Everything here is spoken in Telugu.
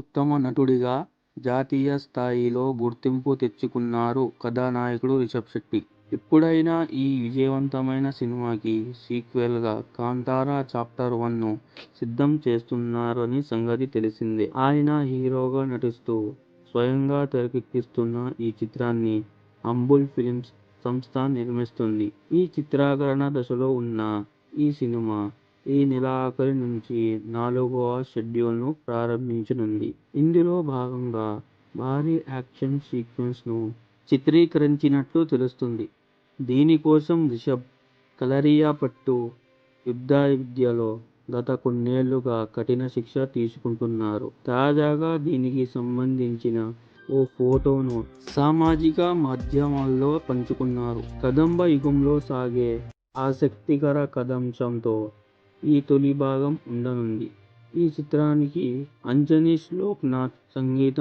ఉత్తమ నటుడిగా జాతీయ స్థాయిలో గుర్తింపు తెచ్చుకున్నారు కథానాయకుడు రిషబ్ శెట్టి. ఎప్పుడైనా ఈ విజయవంతమైన సినిమాకి సీక్వెల్గా కాంతారా చాప్టర్ వన్'ను సిద్ధం చేస్తున్నారని సంగతి తెలిసిందే. ఆయన హీరోగా నటిస్తూ స్వయంగా తెరకెక్కిస్తున్న ఈ చిత్రాన్ని అంబుల్ ఫిల్మ్స్ సంస్థ నిర్మిస్తుంది ఈ చిత్రీకరణ దశలో ఉన్న ఈ సినిమా ఈ నెలాఖరు నుంచి నాలుగవ షెడ్యూల్ను ప్రారంభించనుంది. ఇందులో భాగంగా భారీ యాక్షన్ సీక్వెన్స్ను చిత్రీకరించినట్లు తెలుస్తుంది దీనికోసం రిషబ్ కలరియా పట్టు యుద్ధ విద్యలో గత కొన్నేళ్ళుగా కఠిన శిక్ష తీసుకుంటున్నారు. తాజాగా దీనికి సంబంధించిన ఓ ఫోటోను సామాజిక మాధ్యమాల్లో పంచుకున్నారు. కదంబ యుగంలో సాగే ఆసక్తికర కథాంశంతో ఈ తొలి భాగం ఉండనుంది. ఈ చిత్రానికి అంజనీష్ లోక్నాథ్ సంగీతం